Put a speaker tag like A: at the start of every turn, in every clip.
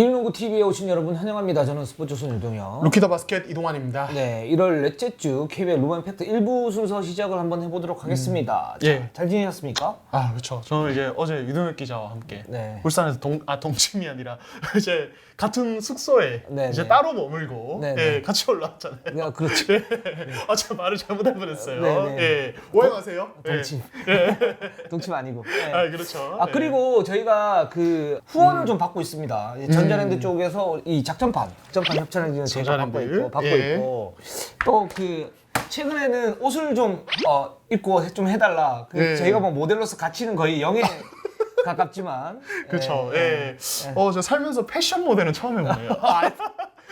A: 일농구 TV에 오신 여러분 환영합니다. 저는 스포츠선 유동혁.
B: 루키더 바스켓 이동환입니다.
A: 네, 1월 넷째 주 KBL 루먼 팩트 1부 순서 시작을 한번 해보도록 하겠습니다. 자,
B: 예.
A: 잘 지내셨습니까?
B: 아 그렇죠. 저는 이제 어제 유동혁 기자와 함께
A: 네.
B: 울산에서 동 아 동침이 아니라 이제 같은 숙소에
A: 네,
B: 이제
A: 네.
B: 따로 머물고
A: 네,
B: 예,
A: 네.
B: 같이 올라왔잖아요.
A: 네, 그렇죠.
B: 아 제가 말을 잘못할 뻔했어요.
A: 네, 네.
B: 예, 오해 마세요. 예.
A: 동침. 동침 아니고. 네.
B: 아 그렇죠.
A: 아
B: 예.
A: 그리고 저희가 그 후원을 좀 받고 있습니다. 이 전자랜드 쪽에서 이 작전판, 작전판 협찬을 저희가 받고
B: 전자랜드.
A: 있고, 받고
B: 예.
A: 있고 또 그 최근에는 옷을 좀 어, 입고 해- 좀 해달라. 그
B: 예.
A: 저희가 뭐 모델로서 가치는 거의 0에 가깝지만
B: 그렇죠.
A: 예.
B: 예. 어 저 살면서 패션 모델은 처음 해보네요.
A: 아,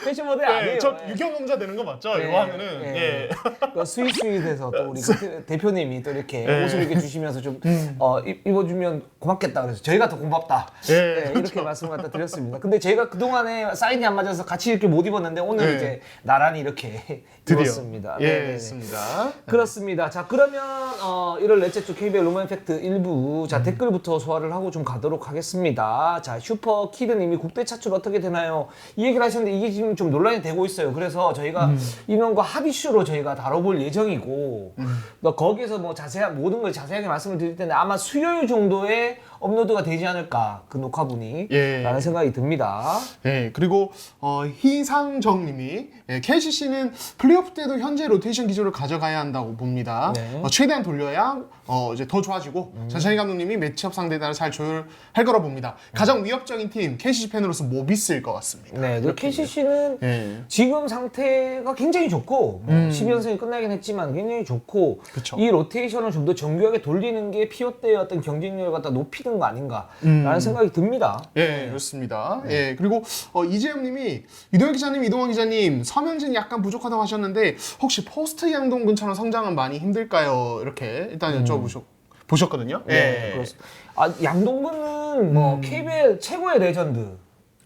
A: 패션 모델 아니에요.
B: 예, 저
A: 예.
B: 유경험자 되는 거 맞죠?
A: 예,
B: 이거 하면은 예.
A: 그 스윗스윗에서 또 우리 그 대표님이 또 이렇게
B: 예. 음.
A: 옷을 이렇게 주시면서 좀 어, 입- 입어주면 고맙겠다 그래서 저희가 더 고맙다
B: 예,
A: 네, 이렇게
B: 그렇죠.
A: 말씀을 갖다 드렸습니다. 근데 저희가 그 동안에 사인이 안 맞아서 같이 이렇게 못 입었는데 오늘
B: 예.
A: 이제 나란히 이렇게
B: 드디어
A: 입었습니다.
B: 예,
A: 네네네.
B: 했습니다.
A: 그렇습니다. 자 그러면 어, 1월 넷째 주 KBL 로맨 팩트 1부
B: 음.
A: 자 댓글부터 소화를 하고 좀 가도록 하겠습니다. 자 슈퍼 키드님이 국대 차출 어떻게 되나요? 이 얘기를 하셨는데 이게 지금 좀 논란이 되고 있어요. 그래서 저희가
B: 음.
A: 이명과 합의슈로 저희가 다뤄볼 예정이고 또 거기에서 뭐 자세한 모든 걸 자세하게 말씀을 드릴 텐데 아마 수요일 정도에 업로드가 되지 않을까 그 녹화분이
B: 예.
A: 라는 생각이 듭니다.
B: 예, 그리고 어, 희상정님이 예, KCC는 플레이오프 때도 현재 로테이션 기조를 가져가야 한다고 봅니다.
A: 네.
B: 어, 최대한 돌려야 어, 이제 더 좋아지고 전찬희 감독님이 매치업 따라 잘 조율할 거라 봅니다. 가장 위협적인 팀 KCC 팬으로서 모비스일 것 같습니다.
A: 네, 그 KCC는
B: 예.
A: 지금 상태가 굉장히 좋고 뭐 12연승이 끝나긴 했지만 굉장히 좋고
B: 음. 그쵸.
A: 이 로테이션을 좀 더 정교하게 돌리는 게 피오 때의 어떤 경쟁력을 갖다 높이는 거 아닌가라는
B: 음.
A: 생각이 듭니다.
B: 예, 그렇습니다. 예, 그리고 어, 이재엽님이 유동현 기자님, 이동환 기자님, 서명진이 약간 부족하다고 하셨는데 혹시 포스트 양동근처럼 성장은 많이 힘들까요? 이렇게 일단 여쭤보셨 보셨거든요.
A: 음. 네,
B: 예.
A: 그렇습니다. 아, 양동근은 뭐 KBL 최고의 레전드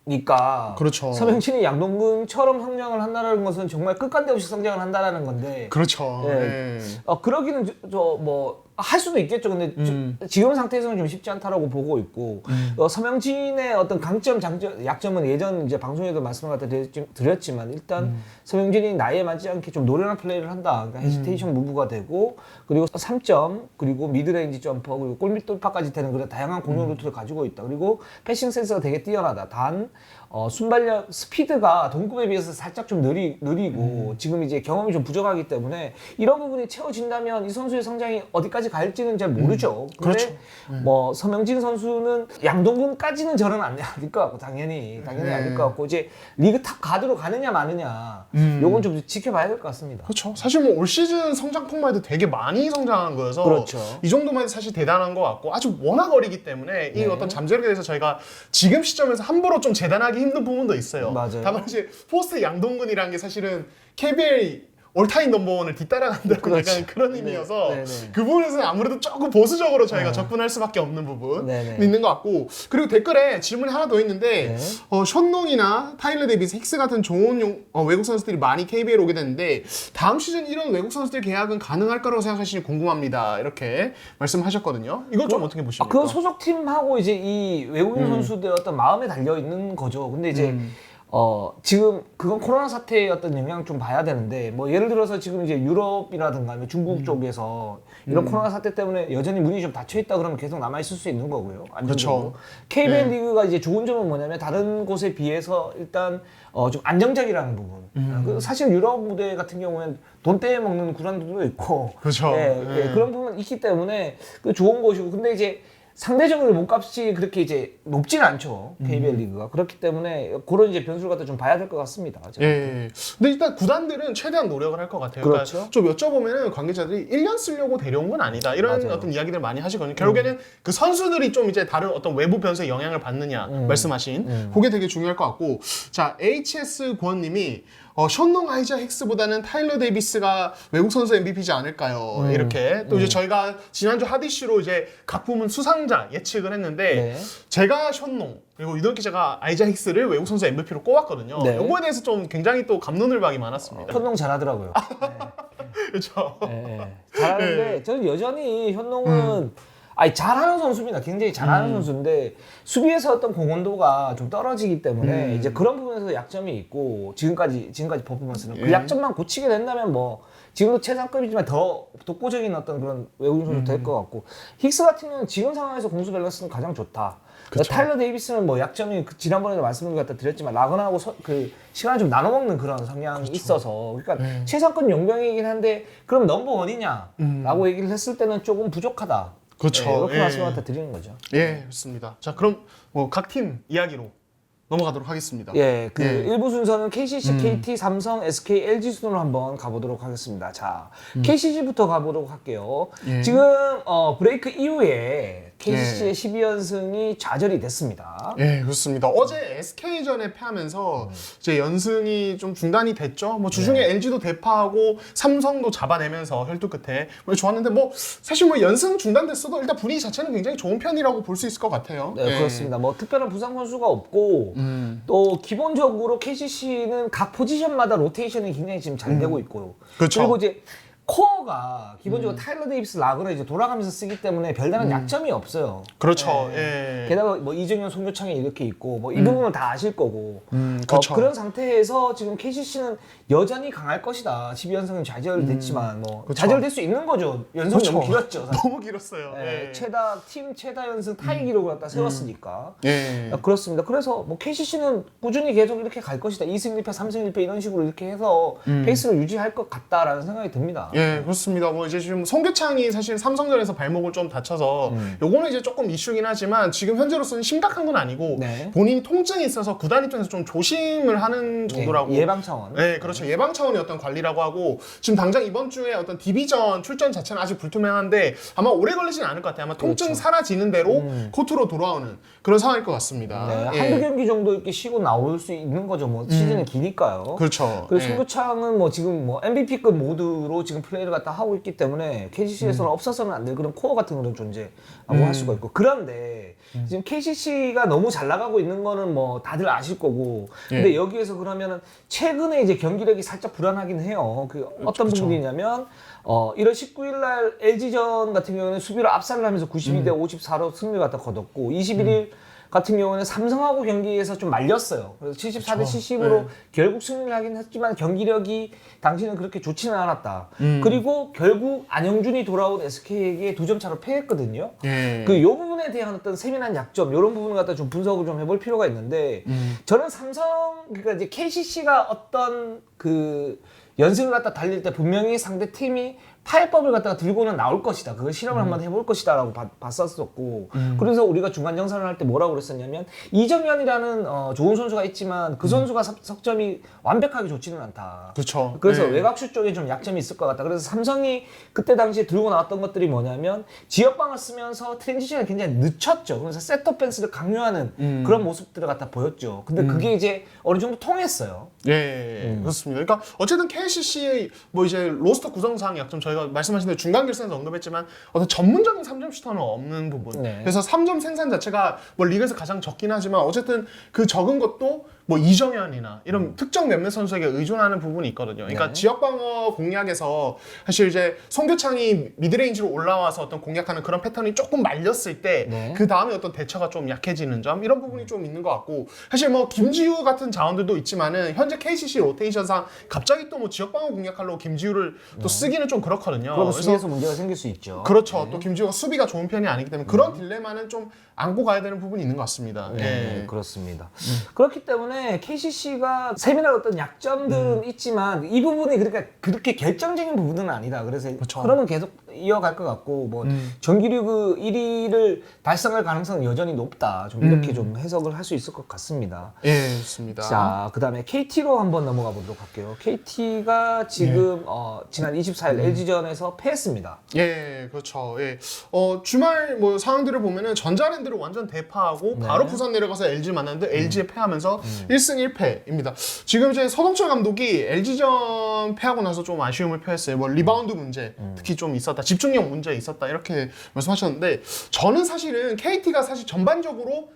A: 니까
B: 그렇죠.
A: 서명진이 양동근처럼 성장을 한다는 것은 정말 끝간데 없이 성장을 한다는 건데
B: 그렇죠.
A: 예.
B: 예.
A: 어, 그러기는 저 뭐 할 수도 있겠죠. 근데 저-
B: 음.
A: 지금 상태에서는 좀 쉽지 않다라고 보고 있고 어, 서명진의 어떤 강점, 장점, 약점은 예전 이제 방송에도 말씀을 갖다 드렸지- 드렸지만 일단
B: 음.
A: 서명진이 나이에 맞지 않게 좀 노련한 플레이를 한다. 그러니까 헤지테이션
B: 음.
A: 무브가 되고 그리고 3점 그리고 미드레인지 점퍼 그리고 골밑 돌파까지 되는 그런 다양한 공격
B: 음.
A: 루트를 가지고 있다. 그리고 패싱 센스가 되게 뛰어나다. 단 어, 순발력 스피드가 동급에 비해서 살짝 좀 느리, 느리고 지금 이제 경험이 좀 부족하기 때문에 이런 부분이 채워진다면 이 선수의 성장이 어디까지 갈지는 잘 모르죠. 근데 뭐 서명진 선수는 양동근까지는 저는 안 아닐 것 같고 당연히 당연히
B: 네.
A: 아닐 것 같고 이제 리그 탑 가드로 가느냐 마느냐
B: 음.
A: 요건 좀 지켜봐야 될 것 같습니다.
B: 그렇죠. 사실 뭐 올 시즌 성장폭만 해도 되게 많이 성장한 거여서
A: 그렇죠.
B: 이 정도만 해도 사실 대단한 것 같고 아주 워낙 어리기 때문에 이
A: 네.
B: 어떤 잠재력에 대해서 저희가 지금 시점에서 함부로 좀 재단하기 힘든 부분도 있어요.
A: 맞아요.
B: 다만 이제 포스트 양동근이라는 게 사실은 KBL 올타임 넘버원을 뒤따라간다는
A: 그렇죠.
B: 약간 그런
A: 네.
B: 의미여서
A: 네, 네.
B: 그 부분에서는 아무래도 조금 보수적으로 저희가 접근할 수밖에 없는 부분
A: 네, 네.
B: 있는 것 같고 그리고 댓글에 질문이 하나 더 있는데
A: 네.
B: 어, 션농이나 타일러 데이비스, 힉스 같은 좋은 용- 어, 외국 선수들이 많이 KBL 오게 됐는데 다음 시즌 이런 외국 선수들 계약은 가능할 거라고 생각하시니 궁금합니다. 이렇게 말씀하셨거든요. 이건 좀 어떻게
A: 아,
B: 보십니까?
A: 그건 소속팀하고 이제 이 외국인 선수들의 어떤 마음에 달려 있는 거죠. 근데 이제 어 지금 그건 코로나 사태의 어떤 영향을 좀 봐야 되는데 뭐 예를 들어서 지금 이제 유럽이라든가 아니면 중국 쪽에서 이런 코로나 사태 때문에 여전히 문이 좀 닫혀 있다 그러면 계속 남아 있을 수 있는 거고요. 안정적으로.
B: 그렇죠.
A: KBL 리그가 이제 좋은 점은 뭐냐면 다른 곳에 비해서 일단 어 좀 안정적이라는 부분. 그 사실 유럽 무대 같은 경우에는 돈 떼 먹는 구단들도 있고
B: 그렇죠.
A: 예,
B: 예.
A: 예, 그런 부분 있기 때문에 그 좋은 것이고 근데 이제 상대적으로 몸값이 그렇게 이제 높진 않죠 KBL 리그가 그렇기 때문에 그런 이제 변수를 갖다 좀 봐야 될 것 같습니다.
B: 예, 예. 근데 일단 구단들은 최대한 노력을 할 것 같아요.
A: 그렇죠.
B: 그러니까 좀 여쭤보면은 관계자들이 1년 쓰려고 데려온 건 아니다. 이런
A: 맞아요. 음.
B: 어떤 이야기들 많이 하시거든요. 결국에는 그 선수들이 좀 이제 다른 어떤 외부 변수에 영향을 받느냐
A: 음.
B: 말씀하신 그게 되게 중요할 것 같고 자 HS 구원님이 어, 션농 아이자 힉스보다는 타일러 데이비스가 외국 선수 MVP지 않을까요?
A: 음.
B: 이렇게 또 이제 저희가 지난주 하디슈로 이제 각 부문 수상자 예측을 했는데
A: 네.
B: 제가 션농 그리고 유동 기자가 아이자 힉스를 외국 선수 MVP로 꼽았거든요.
A: 네.
B: 이거에 대해서 좀 굉장히 또 감론을박이 많았습니다.
A: 현농 잘하더라고요.
B: 그렇죠.
A: 예, 예. 잘하는데 저는 여전히 현농은 아니 잘하는 선수입니다. 굉장히 잘하는 선수인데 수비에서 어떤 공헌도가 좀 떨어지기 때문에 이제 그런 부분에서 약점이 있고 지금까지 지금까지 퍼포먼스는 그
B: 예.
A: 약점만 고치게 된다면 뭐 지금도 최상급이지만 더 독보적인 어떤 그런 외국인 선수 될것 같고 힉스 같은 경우는 지금 상황에서 공수 밸런스는 가장 좋다.
B: 그쵸.
A: 타일러 데이비스는 뭐 약점이 그 지난번에도 말씀을 갖다 드렸지만 라거나하고 서- 그 시간을 좀 나눠 먹는 그런 성향이 있어서 그러니까 최상급 용병이긴 한데 그럼 넘버 원이냐라고 얘기를 했을 때는 조금 부족하다.
B: 그쵸.
A: 네, 이렇게
B: 예.
A: 갖다 드리는 거죠.
B: 예, 좋습니다. 자, 그럼 뭐 각 팀 이야기로 넘어가도록 하겠습니다.
A: 예, 그
B: 예. 음.
A: 일부 순서는 KCC, KT, 삼성, SK, LG 순으로 한번 가보도록 하겠습니다. 자, KCC부터 가보도록 할게요.
B: 음. 예.
A: 지금 어, 브레이크 이후에 KCC의 12연승이 좌절이 됐습니다.
B: 예, 그렇습니다. 어제 SK전에 패하면서 이제 연승이 좀 중단이 됐죠. 뭐 주중에 LG도 대파하고 삼성도 잡아내면서 혈투 끝에 뭐 좋았는데 뭐 사실 뭐 연승 중단됐어도 일단 분위기 자체는 굉장히 좋은 편이라고 볼 수 있을 것 같아요.
A: 네,
B: 예.
A: 그렇습니다. 뭐 특별한 부상 선수가 없고
B: 음.
A: 또 기본적으로 KCC는 각 포지션마다 로테이션이 굉장히 지금 잘 되고 있고
B: 음. 그렇죠. 음.
A: 리고 이제 코어가 기본적으로 타일러 데이비스 라그를 이제 돌아가면서 쓰기 때문에 별다른 약점이 없어요.
B: 그렇죠.
A: 네.
B: 예.
A: 게다가 뭐 이정현, 송교창이 이렇게 있고 뭐 이 부분은 다 아실 거고
B: 음,
A: 어,
B: 그렇죠.
A: 그런 상태에서 지금 KCC는 여전히 강할 것이다. 12연승은 좌절됐지만 뭐
B: 음. 그쵸.
A: 좌절될 수 있는 거죠. 연승
B: 그렇죠.
A: 너무 길었죠. 사실.
B: 너무 길었어요.
A: 네,
B: 예.
A: 최다 팀 최다 연승 타이 기록을 갖다 세웠으니까.
B: 예.
A: 아, 그렇습니다. 그래서 뭐 KCC는 꾸준히 계속 이렇게 갈 것이다. 2승 1패, 3승 1패 이런 식으로 이렇게 해서 페이스를 유지할 것 같다라는 생각이 듭니다.
B: 음. 예, 그렇습니다. 뭐 이제 지금 송교창이 사실 삼성전에서 발목을 좀 다쳐서
A: 음.
B: 요거는 이제 조금 이슈긴 하지만 지금 현재로서는 심각한 건 아니고
A: 네.
B: 본인이 통증이 있어서 구단 입장에서 좀 조심을 하는 정도라고
A: 예, 예방 차원.
B: 네, 그렇죠. 예방 차원의 어떤 관리라고 하고 지금 당장 이번 주에 어떤 디비전 출전 자체는 아직 불투명한데 아마 오래 걸리진 않을 것 같아요. 아마 통증 사라지는 대로 코트로 돌아오는 그런 상황일 것 같습니다.
A: 그렇죠. 네,
B: 예.
A: 한두 경기 정도 이렇게 쉬고 나올 수 있는 거죠. 뭐 시즌이 기니까요.
B: 그렇죠.
A: 그리고
B: 예.
A: 송교창은 뭐 지금 뭐 MVP급 모드로 지금 플레이를 갖다 하고 있기 때문에 KCC에서는
B: 음.
A: 없어서는 안 될 그런 코어 같은 그런 존재라고 할 수가 있고 그런데
B: 음.
A: 지금 KCC가 너무 잘 나가고 있는 거는 뭐 다들 아실 거고 근데
B: 예.
A: 여기에서 그러면은 최근에 이제 경기력이 살짝 불안하긴 해요. 그 어떤
B: 그쵸.
A: 부분이냐면 어 1월 19일 날 LG전 같은 경우에는 수비로 압살을 하면서 92대
B: 음.
A: 54로 승리를 갖다 거뒀고 21일 같은 경우는 삼성하고 경기에서 좀 말렸어요. 그래서 74대
B: 그쵸.
A: 70으로
B: 네.
A: 결국 승리를 하긴 했지만 경기력이 당시는 그렇게 좋지는 않았다.
B: 음.
A: 그리고 결국 안영준이 돌아온 SK에게 두 점 차로 패했거든요.
B: 예.
A: 그요 부분에 대한 어떤 세밀한 약점 이런 부분을 갖다 좀 분석을 좀 해볼 필요가 있는데
B: 음.
A: 저는 삼성 그러니까 이제 KCC가 어떤 그 연승을 갖다 달릴 때 분명히 상대 팀이 파해법을 갖다가 들고는 나올 것이다. 그걸 실험을
B: 음.
A: 한번 해볼 것이다라고 봐- 봤었었고 그래서 우리가 중간 정산을 할 때 뭐라고 그랬었냐면 이정현이라는 어, 좋은 선수가 있지만 그 선수가 석- 석점이 완벽하게 좋지는 않다.
B: 음. 그렇죠.
A: 그래서
B: 예.
A: 외곽슛 쪽에 좀 약점이 있을 것 같다. 그래서 삼성이 그때 당시에 들고 나왔던 것들이 뭐냐면 지역방을 쓰면서 트랜지션이 굉장히 늦췄죠. 그래서 셋업 펜스를 강요하는
B: 음.
A: 그런 모습들을 갖다 보였죠. 근데 그게 이제 어느 정도 통했어요.
B: 예, 그렇습니다. 그러니까 어쨌든 KCC의 뭐 이제 로스터 구성상 약점 저 희가 말씀하신 대로 중간 결승에서 언급했지만 어떤 전문적인 3점 슈터는 없는 부분.
A: 네.
B: 그래서 3점 생산 자체가 뭐 리그에서 가장 적긴 하지만 어쨌든 그 적은 것도 뭐 이정현이나 이런 특정 몇몇 선수에게 의존하는 부분이 있거든요. 그러니까
A: 네.
B: 지역 방어 공략에서 사실 이제 송교창이 미드레인지로 올라와서 어떤 공략하는 그런 패턴이 조금 말렸을 때
A: 네.
B: 그 다음에 어떤 대처가 좀 약해지는 점 이런 부분이 좀 있는 것 같고 사실 뭐 김지우 같은 자원들도 있지만은 현재 KCC 로테이션상 갑자기 또 뭐 지역 방어 공략하려고 김지우를 또 쓰기는 좀 그렇거든요.
A: 네.
B: 그래서
A: 수비에서 문제가 생길 수 있죠.
B: 그렇죠. 또 김지우가 수비가 좋은 편이 아니기 때문에 그런 딜레마는 좀 안고 가야 되는 부분이 있는 것 같습니다.
A: 네,
B: 예.
A: 그렇습니다. 그렇기 때문에 KCC가 세밀한 어떤 약점들은
B: 음.
A: 있지만 이 부분이 그러니까 그렇게 결정적인 부분은 아니다. 그래서
B: 그렇죠.
A: 흐름은 계속 이어갈 것 같고 뭐
B: 음.
A: 정규리그 1위를 달성할 가능성은 여전히 높다. 좀 이렇게
B: 음.
A: 좀 해석을 할 수 있을 것 같습니다.
B: 예, 좋습니다.
A: 자, 그다음에 KT로 한번 넘어가 보도록 할게요. KT가 지금
B: 네.
A: 어, 지난 24일
B: 음.
A: LG전에서 패했습니다.
B: 예, 그렇죠. 예. 어, 주말 뭐 상황들을 보면은 전자랜드를 완전 대파하고
A: 네.
B: 바로 부산 내려가서 LG 만났는데 LG에 패하면서
A: 음.
B: 1승 1패입니다. 지금 이제 서동철 감독이 LG전 패하고 나서 좀 아쉬움을 표했어요. 뭐 리바운드 문제
A: 음.
B: 특히 좀 있었다. 집중력 문제 있었다. 이렇게 말씀하셨는데 저는 사실은 KT가 사실 전반적으로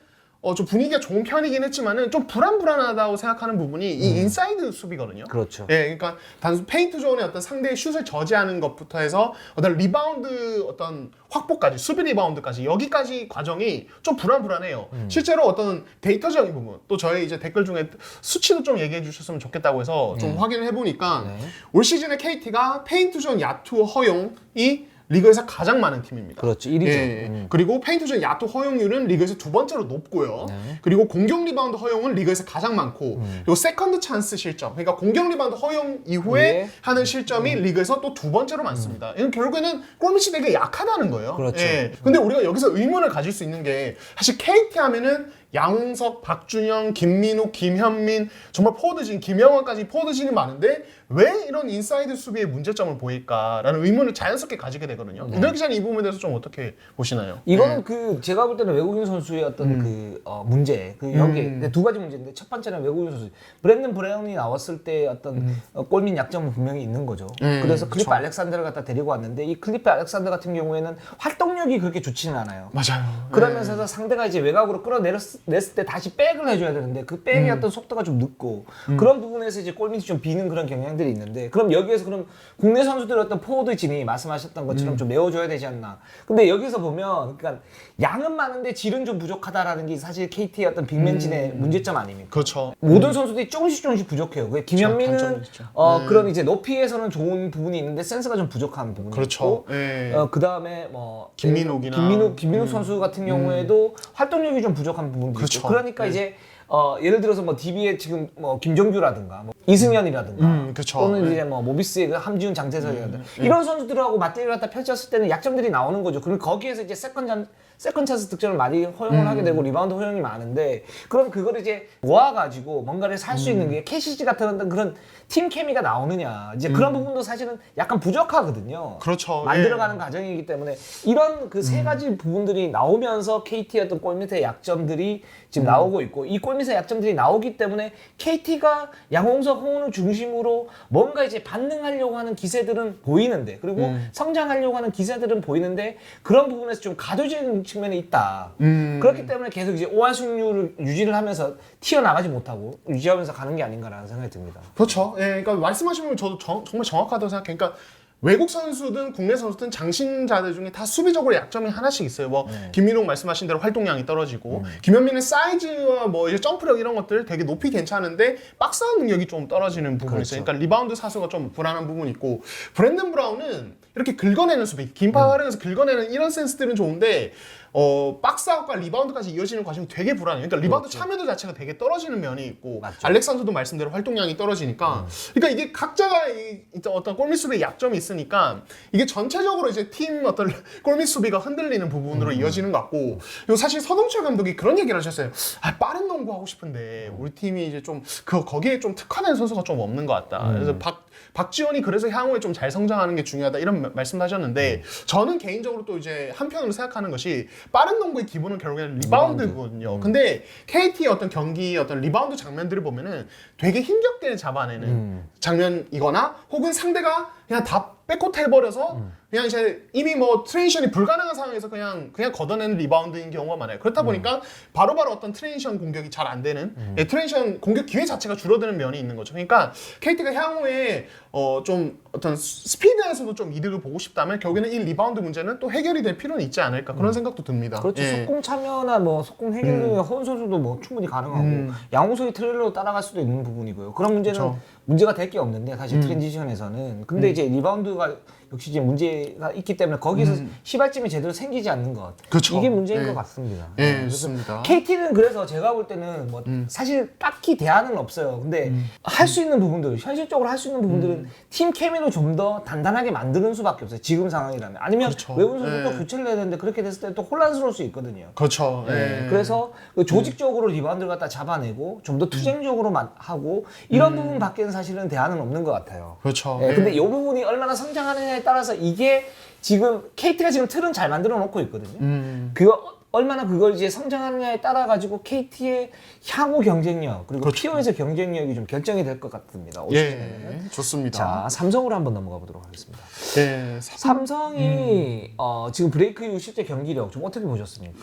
B: 어, 좀 분위기가 좋은 편이긴 했지만은 좀 불안불안하다고 생각하는 부분이 이 인사이드 수비거든요.
A: 그렇죠.
B: 예, 그러니까 단순 페인트 존의 어떤 상대의 슛을 저지하는 것부터 해서 어떤 리바운드 어떤 확보까지 수비 리바운드까지 여기까지 과정이 좀 불안불안해요. 실제로 어떤 데이터적인 부분 또 저희 이제 댓글 중에 수치도 좀 얘기해 주셨으면 좋겠다고 해서 좀 확인을 해보니까
A: 네.
B: 올 시즌에 KT가 페인트 존 야투 허용이 리그에서 가장 많은 팀입니다.
A: 그렇죠. 1위죠.
B: 예, 그리고 페인트존 야투 허용률은 리그에서 두 번째로 높고요.
A: 네.
B: 그리고 공격 리바운드 허용은 리그에서 가장 많고
A: 음.
B: 그리고 세컨드 찬스 실점, 그러니까 공격 리바운드 허용 이후에
A: 예.
B: 하는 실점이
A: 음.
B: 리그에서 또 두 번째로 많습니다. 이건 결국에는 골밑이 되게 약하다는 거예요.
A: 그렇죠.
B: 예. 근데 우리가 여기서 의문을 가질 수 있는 게 사실 KT 하면은 양홍석, 박준영, 김민우, 김현민 정말 포워드진, 김영환까지 포워드진이 많은데 왜 이런 인사이드 수비에 문제점을 보일까라는 의문을 자연스럽게 가지게 되거든요.
A: 네.
B: 우정 기자님 이 부분에 대해서 좀 어떻게 보시나요?
A: 이거는 그 제가 볼 때는 외국인 선수의 어떤 그 어, 문제 그 여기
B: 음.
A: 두 가지 문제인데 첫 번째는 외국인 선수 브랜든 브라운이 나왔을 때 어떤 어, 골밑 약점은 분명히 있는 거죠.
B: 음,
A: 그래서 클리프
B: 그쵸.
A: 알렉산더를 갖다 데리고 왔는데 이 클리프 알렉산더 같은 경우에는 활동력이 그렇게 좋지는 않아요.
B: 맞아요.
A: 그러면서 상대가 이제 외곽으로 끌어 냈을 때 다시 백을 해줘야 되는데 그 백의
B: 음.
A: 어떤 속도가 좀 늦고 그런 부분에서 이제 골밑이 좀 비는 그런 경향들이 있는데 그럼 여기에서 그럼 국내 선수들의 어떤 포워드진이 말씀하셨던 것처럼
B: 음.
A: 좀 메워줘야 되지 않나. 근데 여기서 보면 그러니까 양은 많은데 질은 좀 부족하다라는 게 사실 KT의 어떤 빅맨진의 문제점 아닙니까?
B: 그렇죠.
A: 모든 선수들이 조금씩 조금씩 부족해요. 그 김현민은
B: 단점이 있죠.
A: 어, 그런 이제 높이에서는 좋은 부분이 있는데 센스가 좀 부족한 부분이
B: 그렇죠.
A: 있고
B: 예.
A: 어, 그 다음에 뭐
B: 김민욱이나.
A: 김민욱 김민욱 선수 같은 경우에도 활동력이 좀 부족한 부분 도
B: 그렇죠.
A: 있고 그러니까
B: 네.
A: 이제 어, 예를 들어서 뭐 DB에 지금 뭐 김정규라든가 뭐 이승현이라든가
B: 음, 그쵸.
A: 또는
B: 네. 음,
A: 이제 뭐 모비스의 그 함지훈 장재석이라든가 이런 선수들하고 맞대결 갖다 펼쳤을 때는 약점들이 나오는 거죠. 그럼 거기에서 이제 세컨 잔 세컨 찬스 득점을 많이 허용을
B: 음.
A: 하게 되고 리바운드 허용이 많은데 그럼 그걸 이제 모아가지고 뭔가를 살수
B: 음.
A: 있는 게 캐시지 같은 그런 팀 케미가 나오느냐 이제 그런 부분도 사실은 약간 부족하거든요.
B: 음. 그렇죠.
A: 만들어가는 과정이기 때문에 이런 그
B: 음.
A: 세 가지 부분들이 나오면서 KT의 어떤 골밑의 약점들이 지금
B: 음.
A: 나오고 있고 이 골밑의 약점들이 나오기 때문에 KT가 양홍석, 홍은을 중심으로 뭔가 이제 반등하려고 하는 기세들은 보이는데 그리고
B: 음.
A: 성장하려고 하는 기세들은 보이는데 그런 부분에서 좀 가도적인 측면이 있다.
B: 음.
A: 그렇기 때문에 계속 이제 오한 승률을 유지를 하면서 튀어나가지 못하고 유지하면서 가는 게 아닌가라는 생각이 듭니다.
B: 그렇죠. 예, 그러니까 말씀하신 부분 저도 정, 정말 정확하다고 생각해요. 그러니까 외국 선수든 국내 선수든 장신자들 중에 다 수비적으로 약점이 하나씩 있어요. 뭐
A: 네.
B: 김민욱 말씀하신 대로 활동량이 떨어지고
A: 음.
B: 김현민의 사이즈와 뭐 이제 점프력 이런 것들 되게 높이 괜찮은데 박스아웃 능력이 좀 떨어지는 부분이 있어요.
A: 그렇죠.
B: 그러니까 리바운드 사수가 좀 불안한 부분이 있고 브랜든 브라운은 이렇게 긁어내는 수비,
A: 음.
B: 긴파 활용해서 긁어내는 이런 센스들은 좋은데 어 박스아웃과 리바운드까지 이어지는 과정이 되게 불안해요. 그러니까 리바운드 참여도 자체가 되게 떨어지는 면이 있고
A: 맞죠.
B: 알렉산더도 말씀대로 활동량이 떨어지니까 그러니까 이게 각자가 이, 이 어떤 골밑 수비에 약점이 있으니까 이게 전체적으로 이제 팀 어떤 골밑 수비가 흔들리는 부분으로 이어지는 것 같고 그리고 사실 서동철 감독이 그런 얘기를 하셨어요. 아, 빠른 농구 하고 싶은데 우리 팀이 이제 좀 그 거기에 좀 특화된 선수가 좀 없는 것 같다. 그래서 박 박지원이 그래서 향후에 좀 잘 성장하는 게 중요하다 이런 마- 말씀도 하셨는데 저는 개인적으로 또 이제 한편으로 생각하는 것이 빠른 농구의 기본은 결국에는 리바운드거든요. 근데 KT의 어떤 경기 어떤 리바운드 장면들을 보면은 되게 힘겹게 잡아내는 장면이거나 혹은 상대가 그냥 다 백코트 해버려서 그냥 이제 이미 뭐 트레이션이 불가능한 상황에서 그냥 그냥 걷어내는 리바운드인 경우가 많아요. 그렇다 보니까 바로바로 어떤 트레이션 공격이 잘 안 되는 예, 트레이션 공격 기회 자체가 줄어드는 면이 있는 거죠. 그러니까 KT가 향후에 어 좀 어떤 스- 스피드에서도 좀 이득을 보고 싶다면 결국에는 이 리바운드 문제는 또 해결이 될 필요는 있지 않을까 그런 생각도 듭니다.
A: 그렇죠.
B: 예.
A: 속공 참여나 뭐 속공 해결 허운 선수도 뭐 충분히 가능하고
B: 음.
A: 양홍석이 트레일러로 따라갈 수도 있는 부분이고요. 그런 문제는
B: 그렇죠.
A: 문제가 될 게 없는데
B: 음.
A: 사실 트랜지션에서는 근데 이제 리바운드가 역시 이제 문제가 있기 때문에 거기서 시발점이 제대로 생기지 않는 것
B: 음. 그렇죠.
A: 이게 문제인
B: 예.
A: 것 같습니다.
B: 예,
A: 그래서
B: 좋습니다.
A: KT는 그래서 제가 볼 때는 뭐
B: 음.
A: 사실 딱히 대안은 없어요. 근데 할 수 있는 부분들, 현실적으로 할 수 있는 부분들은
B: 음.
A: 팀 케미로 좀더 단단하게 만드는 수밖에 없어요. 지금 상황이라면 아니면
B: 그렇죠.
A: 외국 선수 또
B: 예.
A: 교체를 해야 되는데 그렇게 됐을 때 또 혼란스러울 수 있거든요.
B: 그렇죠.
A: 네,
B: 예.
A: 그래서 그 조직적으로 리바운드를 갖다 잡아내고 좀 더 투쟁적으로 만 하고 이런 부분 밖에는 사실은 대안은 없는 것 같아요.
B: 그렇죠.
A: 예,
B: 예.
A: 근데 이 부분이 얼마나 성장하느냐에 따라서 이게 지금 KT가 지금 틀은 잘 만들어 놓고 있거든요.
B: 음.
A: 그거 얼마나 그걸 이제 성장하느냐에 따라 가지고 KT의 향후 경쟁력 그리고
B: 그렇죠.
A: 피오에서 경쟁력이 좀 결정이 될 것 같습니다. 올.
B: 예, 좋습니다.
A: 자 삼성으로 한번 넘어가 보도록 하겠습니다.
B: 예, 사-
A: 삼성이 어, 지금 브레이크 이후 실제 경기력 좀 어떻게 보셨습니까?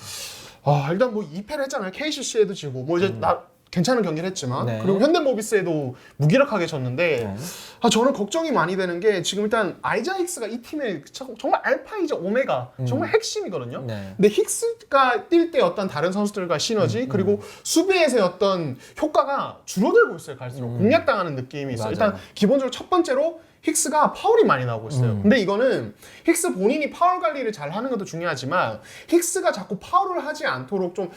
B: 아 일단 뭐 2패를 했잖아요. KCC에도 지고 뭐 이제 나 괜찮은 경기를 했지만
A: 네.
B: 그리고 현대모비스에도 무기력하게 졌는데
A: 네.
B: 아 저는 걱정이 많이 되는 게 지금 일단 아이자익스가 이 팀의 참- 정말 알파이자 오메가 정말 핵심이거든요.
A: 네.
B: 근데 힉스가 뛸 때 어떤 다른 선수들과 시너지 그리고 수비에서의 어떤 효과가 줄어들고 있어요 갈수록 공략당하는 느낌이 있어요.
A: 맞아요.
B: 일단 기본적으로 첫 번째로 힉스가 파울이 많이 나오고 있어요. 근데 이거는 힉스 본인이 파울 관리를 잘 하는 것도 중요하지만 힉스가 자꾸 파울을 하지 않도록 좀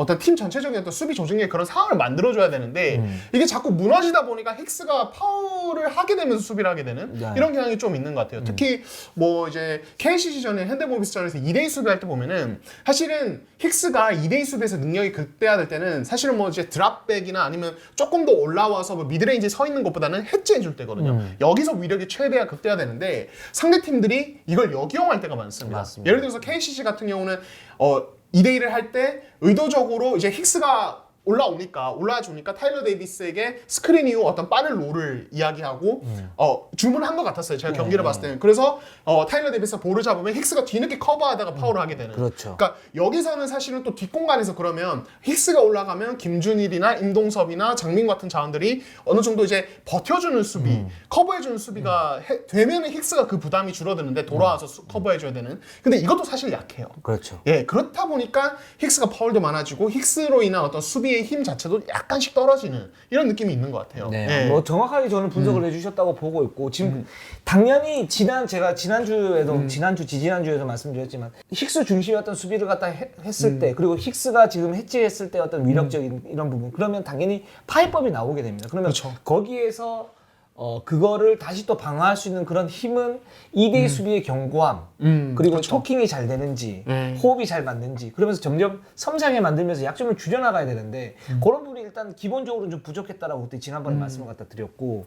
B: 어떤 팀 전체적인 어떤 수비 조직의 그런 상황을 만들어줘야 되는데 이게 자꾸 무너지다 보니까 힉스가 파울을 하게 되면서 수비를 하게 되는
A: 네.
B: 이런 경향이 좀 있는 것 같아요. 특히 뭐 이제 KCC 전에 현대모비스전에서 2대2 수비할 때 보면은 사실은 힉스가 2대2 수비에서 능력이 극대화될 때는 사실은 뭐 이제 드랍백이나 아니면 조금 더 올라와서 뭐 미드레인지에 서 있는 것보다는 해지해 줄 때거든요.
A: 음.
B: 여기서 위력이 최대한 극대화되는데 상대 팀들이 이걸 역이용할 때가 많습니다.
A: 맞습니다.
B: 예를 들어서 KCC 같은 경우는 어 2대1을 할 때 의도적으로 이제 힉스가 올라오니까 올라주니까 타일러 데이비스에게 스크린 이후 어떤 빠른 롤을 이야기하고 어 주문한 것 같았어요. 제가 경기를 봤을 때는 그래서 어 타일러 데이비스가 볼을 잡으면 힉스가 뒤늦게 커버하다가 파울을 하게 되는.
A: 그렇죠.
B: 그러니까 여기서는 사실은 또 뒷공간에서 그러면 힉스가 올라가면 김준일이나 임동섭이나 장민 같은 자원들이 어느 정도 이제 버텨주는 수비, 커버해주는 수비가 해- 되면은 힉스가 그 부담이 줄어드는데 돌아와서 수- 커버해줘야 되는. 근데 이것도 사실 약해요.
A: 그렇죠.
B: 예, 그렇다 보니까 힉스가 파울도 많아지고 힉스로 인한 어떤 수비 의 힘 자체도 약간씩 떨어지는 이런 느낌이 있는 것 같아요.
A: 네,
B: 예.
A: 뭐 정확하게 저는 분석을 해주셨다고 보고 있고 지금 당연히 지난 제가 지난 주에도 지난주 지지난 주에도 말씀드렸지만 힉스 중심의 어떤 수비를 갖다 해- 했을 때 그리고 힉스가 지금 해체했을 때 어떤 위력적인 이런 부분 그러면 당연히 파이법이 나오게 됩니다. 그러면
B: 그렇죠.
A: 거기에서 어 그거를 다시 또 방어할 수 있는 그런 힘은 2대2 수비의 견고함
B: 음,
A: 그리고
B: 그렇죠.
A: 토킹이 잘 되는지
B: 네.
A: 호흡이 잘 맞는지 그러면서 점점 섬세하게 만들면서 약점을 줄여나가야 되는데
B: 음.
A: 그런 부분이 일단 기본적으로 좀 부족했다라고 그때 지난번에 말씀을 갖다 드렸고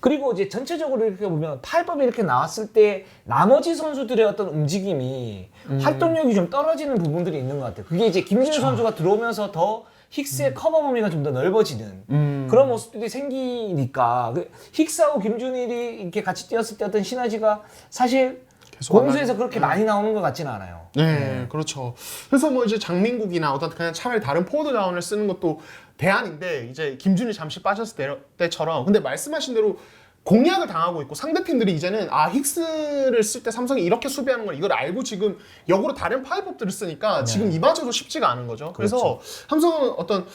A: 그리고 이제 전체적으로 이렇게 보면 파이법이 이렇게 나왔을 때 나머지 선수들의 어떤 움직임이
B: 음.
A: 활동력이 좀 떨어지는 부분들이 있는 것 같아요. 그게 이제 김준 선수가 들어오면서 더 힉스의 커버 범위가 좀 더 넓어지는
B: 음.
A: 그런 모습들이 생기니까 그 힉스하고 김준일이 이렇게 같이 뛰었을 때 어떤 시너지가 사실
B: 계속 안
A: 공수에서 그렇게 많이 나오는 것 같지는 않아요.
B: 네, 그렇죠. 그래서 뭐 이제 장민국이나 어떤 그냥 차라리 다른 포워드 자원을 쓰는 것도 대안인데 이제 김준이 잠시 빠졌을 때, 때처럼 근데 말씀하신 대로 공략을 당하고 있고 상대팀들이 이제는 아 힉스를 쓸 때 삼성이 이렇게 수비하는 걸 이걸 알고 지금 역으로 다른 파이법들을 쓰니까 지금 이마저도 쉽지가 않은 거죠. 그래서 삼성은 어떤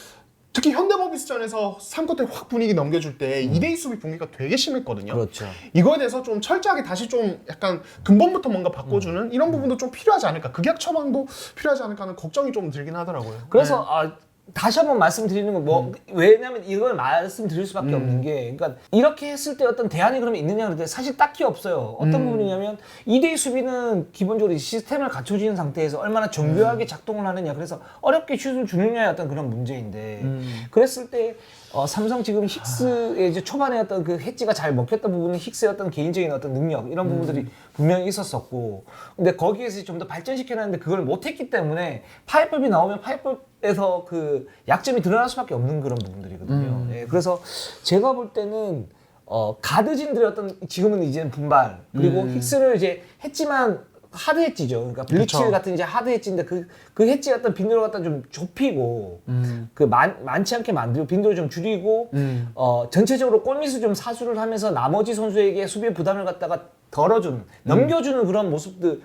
B: 특히 현대모비스전에서 3쿼터 때확 분위기 넘겨줄 때 2대2 수비 분위기가 되게 심했거든요.
A: 그렇죠.
B: 이거에 대해서 좀 철저하게 다시 좀 약간 근본부터 뭔가 바꿔주는
A: 음.
B: 이런 부분도 좀 필요하지 않을까 극약 처방도 필요하지 않을까 하는 걱정이 좀 들긴 하더라고요.
A: 그래서
B: 네.
A: 아, 다시 한번 말씀드리는 건 뭐 왜냐면 이걸 말씀드릴 수밖에 없는 게 그러니까 이렇게 했을 때 어떤 대안이 그러면 있느냐 그런데 사실 딱히 없어요. 어떤 부분이냐면 2대2 수비는 기본적으로 이 시스템을 갖춰진 상태에서 얼마나 정교하게 작동을 하느냐 그래서 어렵게 슛을 주느냐의 어떤 그런 문제인데 그랬을 때 어, 삼성 지금 힉스의 이제 초반에 어떤 그 해지가 잘 먹혔던 부분은 힉스의 어떤 개인적인 어떤 능력 이런 부분들이 분명히 있었었고 근데 거기에서 좀 더 발전시켜놨는데 그걸 못했기 때문에 파이법이 나오면 파이법 에서 그 약점이 드러날 수밖에 없는 그런 부분들이거든요. 예, 그래서 제가 볼 때는 어, 가드진들의 어떤 지금은 이제는 분발 그리고 힉스를 이제 했지만 하드 햇지죠. 그러니까 블리츠
B: 그쵸.
A: 같은 이제 하드 햇지인데 그, 그 햇지 어떤 빈도를 갖다 좀 좁히고 그 많, 많지 않게 만들고 빈도를 좀 줄이고 어, 전체적으로 골밑을 좀 사수를 하면서 나머지 선수에게 수비의 부담을 갖다가 덜어주는 넘겨주는 그런 모습들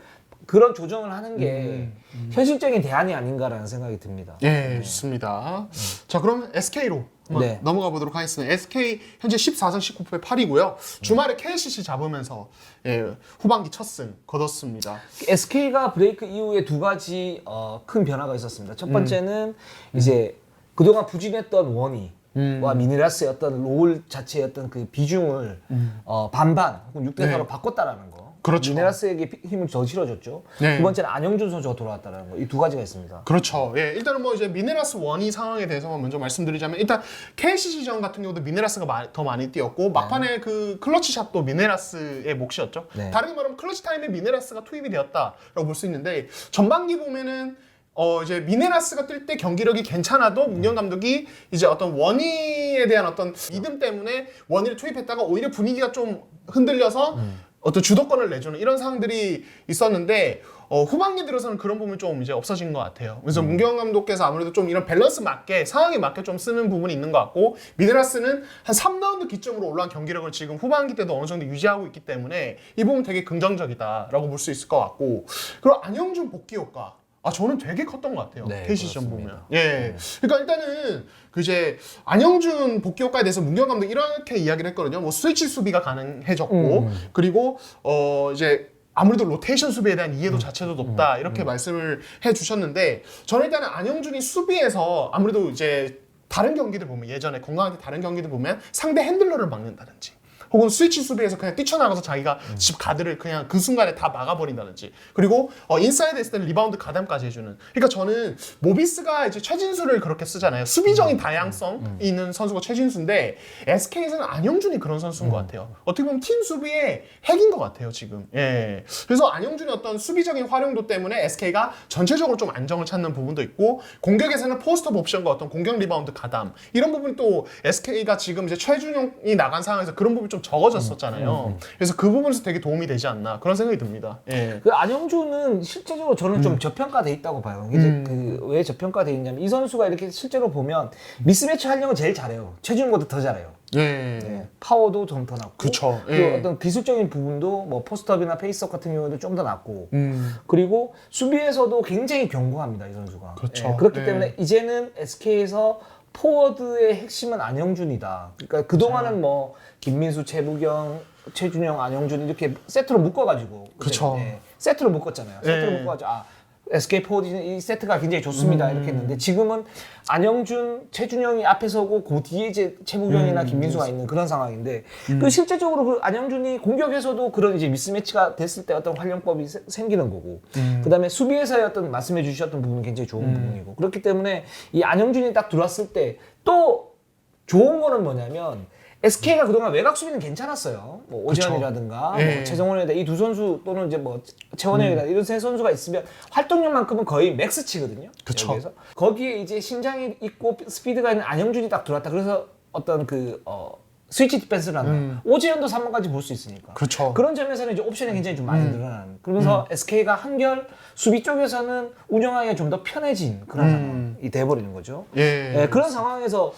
A: 그런 조정을 하는 게 현실적인 대안이 아닌가라는 생각이 듭니다.
B: 예, 좋습니다. 자, 그럼 SK로
A: 네.
B: 넘어가 보도록 하겠습니다. SK 현재 14승 19패 8이고요. 주말에 KCC 잡으면서 예, 후반기 첫승 거뒀습니다.
A: SK가 브레이크 이후에 두 가지 어, 큰 변화가 있었습니다. 첫 번째는 이제 그동안 부진했던 원희와 미네라스의 어떤 롤 자체의 어떤 그 비중을 어, 반반 혹은 6대 4로
B: 네.
A: 바꿨다라는 거.
B: 그렇죠.
A: 미네라스에게 피- 힘을 더 실어줬죠.
B: 네.
A: 두 번째는 안영준 선수가 돌아왔다라는 거. 이 두 가지가 있습니다.
B: 그렇죠. 예, 일단은 뭐 이제 미네라스 원이 상황에 대해서 먼저 말씀드리자면 일단 KCC전 같은 경우도 미네라스가 마- 더 많이 뛰었고 막판에 그 클러치 샷도 미네라스의 몫이었죠.
A: 네.
B: 다르게 말하면 클러치 타임에 미네라스가 투입이 되었다라고 볼 수 있는데 전반기 보면은 어 이제 미네라스가 뛸 때 경기력이 괜찮아도 문경 감독이 이제 어떤 원희에 대한 어떤 믿음 때문에 원희를 투입했다가 오히려 분위기가 좀 흔들려서 어떤 주도권을 내주는 이런 상황들이 있었는데 어, 후반기 들어서는 그런 부분이 좀 이제 없어진 것 같아요. 그래서 문경 감독께서 아무래도 좀 이런 밸런스 맞게 상황에 맞게 좀 쓰는 부분이 있는 것 같고 미드라스는 한 3라운드 기점으로 올라온 경기력을 지금 후반기 때도 어느 정도 유지하고 있기 때문에 이 부분 되게 긍정적이다라고 볼 수 있을 것 같고 그리고 안영준 복귀 효과 아 저는 되게 컸던 것 같아요.
A: 네,
B: KC전
A: 그렇습니다.
B: 보면. 예. 그러니까 일단은 그 이제 안영준 복귀 효과에 대해서 문경 감독 이렇게 이야기를 했거든요. 뭐 스위치 수비가 가능해졌고 그리고 어 이제 아무래도 로테이션 수비에 대한 이해도 자체도 높다 이렇게 말씀을 해 주셨는데 저는 일단은 안영준이 수비에서 아무래도 이제 다른 경기들 보면 예전에 건강한테 다른 경기들 보면 상대 핸들러를 막는다든지 혹은 스위치 수비에서 그냥 뛰쳐나가서 자기가 집 가드를 그냥 그 순간에 다 막아버린다든지. 그리고 어, 인사이드 했을 때는 리바운드 가담까지 해주는. 그러니까 저는 모비스가 이제 최진수를 그렇게 쓰잖아요. 수비적인 다양성 이 있는 선수가 최진수인데 SK에서는 안영준이 그런 선수인 것 같아요. 어떻게 보면 팀 수비의 핵인 것 같아요 지금. 예. 그래서 안영준의 어떤 수비적인 활용도 때문에 SK가 전체적으로 좀 안정을 찾는 부분도 있고 공격에서는 포스트업 옵션과 어떤 공격 리바운드 가담. 이런 부분이 또 SK가 지금 이제 최준용이 나간 상황에서 그런 부분이 좀 적어졌었잖아요 그래서 그 부분에서 되게 도움이 되지 않나 그런 생각이 듭니다 예.
A: 그 안영준은 실제적으로 저는 좀 저평가돼 있다고 봐요. 이제 그 왜 저평가돼 있냐면 이 선수가 이렇게 실제로 보면 미스매치 활용을 제일 잘해요. 최준보다 더 잘해요.
B: 예.
A: 네. 파워도 좀 더 낮고
B: 그쵸.
A: 그리고
B: 예.
A: 어떤 기술적인 부분도 뭐 포스트업이나 페이스업 같은 경우에도 좀 더 낮고
B: 음.
A: 그리고 수비에서도 굉장히 견고합니다 이 선수가.
B: 그렇죠.
A: 예, 그렇기
B: 네.
A: 때문에 이제는 SK에서 포워드의 핵심은 안영준이다. 그러니까 그 동안은 뭐 김민수, 최부경, 최준영, 안영준 이렇게 세트로 묶어가지고
B: 그쵸.
A: 네, 세트로 묶었잖아요. 세트로
B: 네.
A: 묶어가지고 아 SK 포워드는 이 세트가 굉장히 좋습니다. 이렇게 했는데 지금은 안영준, 최준영이 앞에 서고 그 뒤에 이제 최부경이나 김민수가 있는 그런 상황인데 그 실제적으로 그 안영준이 공격에서도 그런 이제 미스매치가 됐을 때 어떤 활용법이 세- 생기는 거고 그다음에 수비에서의 어떤 말씀해 주셨던 부분은 굉장히 좋은 부분이고 그렇기 때문에 이 안영준이 딱 들어왔을 때 또 좋은 거는 뭐냐면 SK가 그동안 외곽 수비는 괜찮았어요. 뭐 오지환이라든가
B: 예.
A: 뭐 최정원이라든가 이 두 선수 또는 이제 뭐 최원영이라든가 이런 세 선수가 있으면 활동량만큼은 거의 맥스치거든요.
B: 그쵸.
A: 여기에서. 거기에 이제 신장이 있고 스피드가 있는 안영준이 딱 들어왔다. 그래서 어떤 그 어, 스위치 디펜스를 한다. 오지현도 3번까지 볼 수 있으니까.
B: 그렇죠.
A: 그런 점에서는 이제 옵션이 굉장히 좀 많이 늘어나는. 그러면서 SK가 한결 수비 쪽에서는 운영하기가 좀 더 편해진 그런 상황이 돼버리는 거죠.
B: 예.
A: 네, 그런 상황에서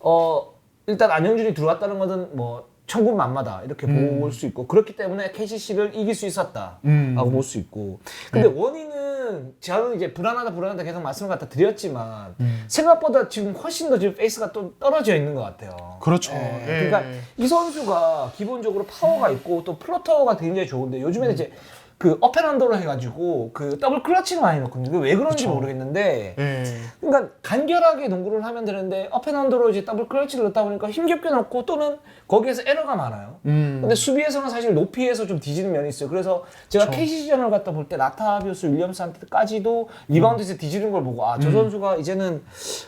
A: 어 일단 안영준이 들어왔다는 것은 뭐 천군만마다 이렇게 볼 수 있고 그렇기 때문에 KCC를 이길 수 있었다라고
B: 음.
A: 볼 수 있고 근데 원인은 저는 이제 불안하다 불안하다 계속 말씀을 갖다 드렸지만 생각보다 지금 훨씬 더 지금 페이스가 또 떨어져 있는 것 같아요.
B: 그렇죠.
A: 예,
B: 예.
A: 그러니까 이 선수가 기본적으로 파워가 있고 또 플러터가 굉장히 좋은데 요즘에는 이제 그 어펜언더로 해가지고 그 더블 클러치를 많이 넣거든요. 그게 왜 그런지 모르겠는데
B: 예.
A: 그러니까 간결하게 농구를 하면 되는데 어펜언더로 이제 더블 클러치를 넣다 보니까 힘겹게 넣고 또는 거기에서 에러가 많아요.
B: 음.
A: 근데 수비에서는 사실 높이에서 좀 뒤지는 면이 있어요. 그래서 제가 KC전을 갖다 볼 때 라타비우스 윌리엄스한테까지도 리바운드에서 뒤지는 걸 보고 아 저 선수가 이제는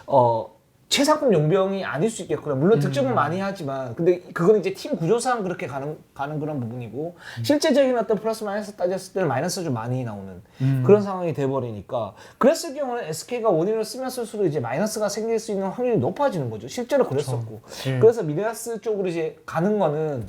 A: 어 최상급 용병이 아닐 수 있겠구나. 물론 득점은 많이 하지만 근데 그건 이제 팀 구조상 그렇게 가는 가는 그런 부분이고 실제적인 어떤 플러스 마이너스 따졌을 때는 마이너스 좀 많이 나오는 그런 상황이 돼 버리니까 그랬을 경우는 SK가 원인을 쓰면 쓸수록 이제 마이너스가 생길 수 있는 확률이 높아지는 거죠. 실제로 그랬었고.
B: 예.
A: 그래서 미네라스 쪽으로 이제 가는 거는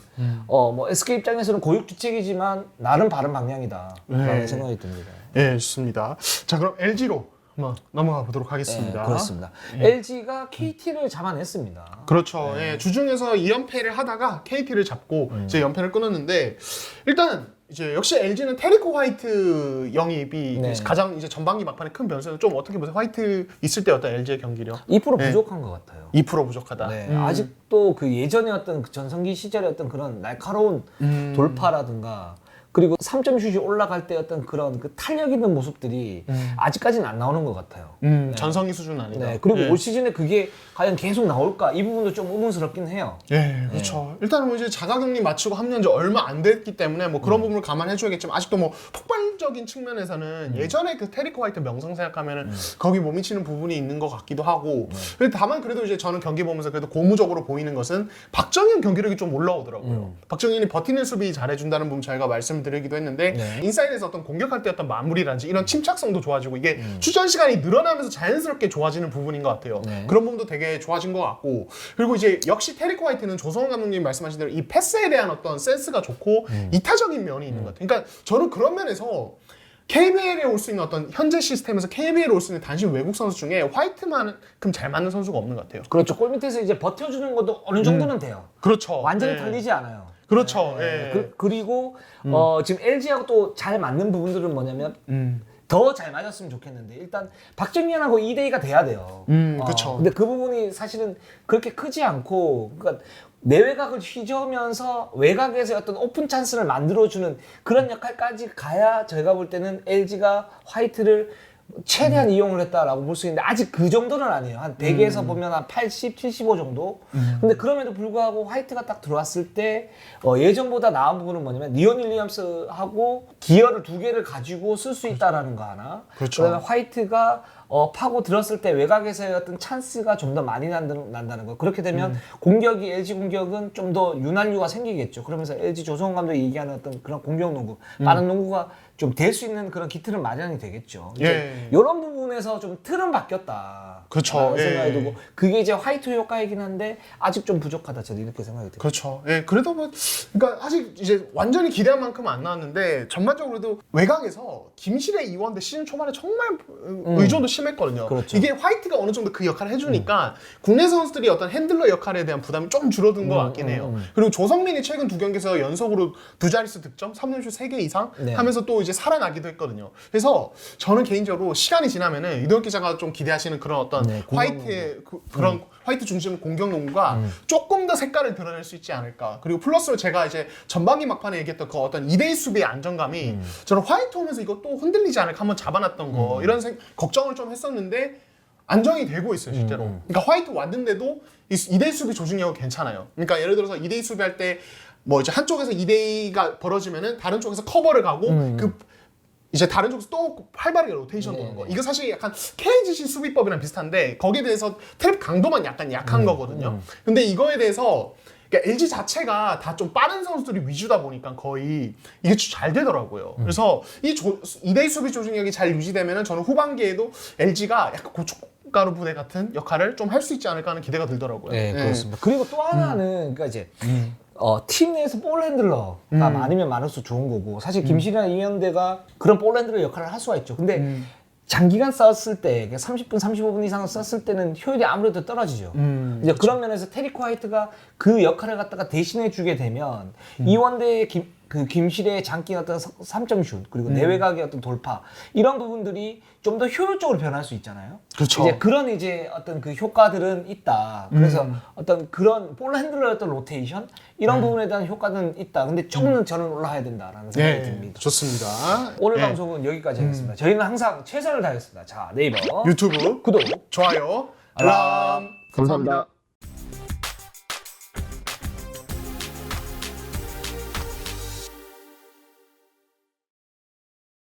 A: 어 뭐 SK 입장에서는 고육지책이지만 나름 바른 방향이다. 라는
B: 네.
A: 생각이 듭니다.
B: 예, 좋습니다. 자, 그럼 LG로 한번 넘어가 보도록 하겠습니다.
A: 네, 그렇습니다. LG가 KT를 잡아냈습니다.
B: 그렇죠.
A: 네.
B: 예, 주중에서 2연패를 하다가 KT를 잡고
A: 음.
B: 이제 연패를 끊었는데 일단 이제 역시 LG는 테리코 화이트 영입이
A: 네.
B: 가장 이제 전반기 막판에 큰 변수는 좀 어떻게 보세요? 화이트 있을 때 어떤 LG의 경기력
A: 2%
B: 네.
A: 부족한 것 같아요.
B: 2% 부족하다.
A: 네,
B: 음.
A: 아직도 그 예전에 어떤 그 전성기 시절의 어떤 그런 날카로운
B: 음.
A: 돌파라든가 그리고 3점 슛이 올라갈 때 어떤 그런 그 탄력 있는 모습들이 아직까지는 안 나오는 것 같아요.
B: 음, 전성기 수준 아니다.
A: 네, 그리고
B: 예.
A: 올 시즌에 그게 과연 계속 나올까 이 부분도 좀 의문스럽긴 해요.
B: 예, 그렇죠. 일단 뭐 이제 자가격리 마치고 합류한 지 얼마 안 됐기 때문에 뭐
A: 음.
B: 그런 부분을 감안해 줘야겠지만 아직도 뭐 폭발적인 측면에서는
A: 음.
B: 예전에 그 테리코 화이트 명성 생각하면은 거기 못 미치는 부분이 있는 것 같기도 하고.
A: 네.
B: 근데 다만 그래도 이제 저는 경기 보면서 그래도 고무적으로 보이는 것은 박정현 경기력이 좀 올라오더라고요.
A: 음.
B: 박정현이 버티는 수비 잘해준다는 부분 저희가 말씀을 말씀드리기도 했는데
A: 네.
B: 인사이드에서 어떤 공격할 때 어떤 마무리라든지 이런 침착성도 좋아지고 이게
A: 음.
B: 추전 시간이 늘어나면서 자연스럽게 좋아지는 부분인 것 같아요.
A: 네.
B: 그런 부분도 되게 좋아진 것 같고 그리고 이제 역시 테리코 화이트는 조성원 감독님 말씀하신 대로 이 패스에 대한 어떤 센스가 좋고
A: 음.
B: 이타적인 면이 있는 것 같아요. 그러니까 저는 그런 면에서 KBL에 올 수 있는 어떤 현재 시스템에서 KBL에 올 수 있는 단신 외국 선수 중에 화이트만큼 잘 맞는 선수가 없는 것 같아요.
A: 그렇죠. 골 밑에서 이제 버텨주는 것도 어느 정도는 돼요.
B: 그렇죠.
A: 완전히
B: 네.
A: 달리지 않아요.
B: 그렇죠.
A: 네.
B: 예.
A: 그, 그리고 어, 지금 LG하고 또 잘 맞는 부분들은 뭐냐면
B: 음.
A: 더 잘 맞았으면 좋겠는데 일단 박정현하고 2대2가 돼야 돼요.
B: 음,
A: 어,
B: 그쵸.
A: 근데 그 부분이 사실은 그렇게 크지 않고 그러니까 내외곽을 휘저으면서 외곽에서 어떤 오픈 찬스를 만들어주는 그런 역할까지 가야 저희가 볼 때는 LG가 화이트를 최대한 이용을 했다라고 볼 수 있는데 아직 그 정도는 아니에요. 한 100에서 보면 한 80, 75 정도. 근데 그럼에도 불구하고 화이트가 딱 들어왔을 때 어, 예전보다 나은 부분은 뭐냐면 리온 윌리엄스하고 기어를 두 개를 가지고 쓸 수 있다라는 거 하나.
B: 그렇죠.
A: 그다음에 화이트가 어, 파고 들었을 때 외곽에서의 어떤 찬스가 좀 더 많이 난다는, 난다는 거. 그렇게 되면 공격이 LG 공격은 좀더 윤활유가 생기겠죠. 그러면서 LG 조성원 감독이 얘기하는 어떤 그런 공격 농구, 빠른 농구가 좀 될 수 있는 그런 기틀은 마련이 되겠죠.
B: 예.
A: 이런 부분에서 좀 틀은 바뀌었다. 라는
B: 예.
A: 생각이 들고 그게 이제 화이트 효과이긴 한데 아직 좀 부족하다. 저는 이렇게 생각이 들어요.
B: 그렇죠. 예, 그래도 뭐, 그러니까 아직 이제 완전히 기대한 만큼 은 안 나왔는데 전반적으로도 외곽에서 김실의 이원대 시즌 초반에 정말 의존도 심했거든요.
A: 음. 그렇죠. 음.
B: 이게 화이트가 어느 정도 그 역할을 해주니까 국내 선수들이 어떤 핸들러 역할에 대한 부담이 좀 줄어든 것 같긴 해요. 그리고 조성민이 최근 두 경기에서 연속으로 두 자릿수 득점, 3점슛 3개 이상
A: 네.
B: 하면서 또 이제 살아나기도 했거든요. 그래서 저는 개인적으로 시간이 지나면은 이동혁 기자가 좀 기대하시는 그런 어떤
A: 네,
B: 화이트의 그, 런 화이트 중심 공격 농구가 조금 더 색깔을 드러낼 수 있지 않을까. 그리고 플러스로 제가 이제 전반기 막판에 얘기했던 그 어떤 2대2 수비의 안정감이 저는 화이트 오면서 이거 또 흔들리지 않을까 한번 잡아놨던 거 이런 생- 걱정을 좀 했었는데 안정이 되고 있어요 실제로. 그러니까 화이트 왔는데도 이 2대2 수비 조직력은 괜찮아요. 그러니까 예를 들어서 2대2 수비할 때 뭐 이제 한쪽에서 2대2가 벌어지면은 다른 쪽에서 커버를 가고 그 이제 다른 쪽에서 또 활발하게 로테이션 도는 거. 이거 사실 약간 KGC 수비법이랑 비슷한데 거기에 대해서 트랩 강도만 약간 약한 거거든요. 근데 이거에 대해서 그러니까 LG 자체가 다 좀 빠른 선수들이 위주다 보니까 거의 이게 잘 되더라고요. 그래서 이 조, 2대2 수비 조직력이 잘 유지되면은 저는 후반기에도 LG가 약간 고춧가루 부대 같은 역할을 좀 할 수 있지 않을까 하는 기대가 들더라고요.
A: 네,
B: 예.
A: 그렇습니다. 그리고 또 하나는 그러니까 이제 어, 팀 내에서 볼 핸들러가 많으면 많을수록 좋은 거고 사실 김실이나 이현대가 그런 볼 핸들러 역할을 할 수가 있죠. 근데 장기간 썼을 때 30분, 35분 이상 썼을 때는 효율이 아무래도 떨어지죠. 이제 그런 면에서 테리코 화이트가 그 역할을 갖다가 대신해 주게 되면 이원대의 김, 그 김실의 장기 어떤 3점 슛 그리고 내외곽의 어떤 돌파 이런 부분들이 좀 더 효율적으로 변할 수 있잖아요.
B: 그렇죠.
A: 이제 그런 이제 어떤 그 효과들은 있다. 그래서 어떤 그런 볼 핸들러의 어떤 로테이션 이런 부분에 대한 효과는 있다. 근데 조금은 저는 올라가야 된다라는 생각이
B: 네,
A: 듭니다.
B: 좋습니다.
A: 오늘
B: 예.
A: 방송은 여기까지 하겠습니다. 저희는 항상 최선을 다하겠습니다. 자, 네이버
B: 유튜브
A: 구독
B: 좋아요. 알람. 감사합니다.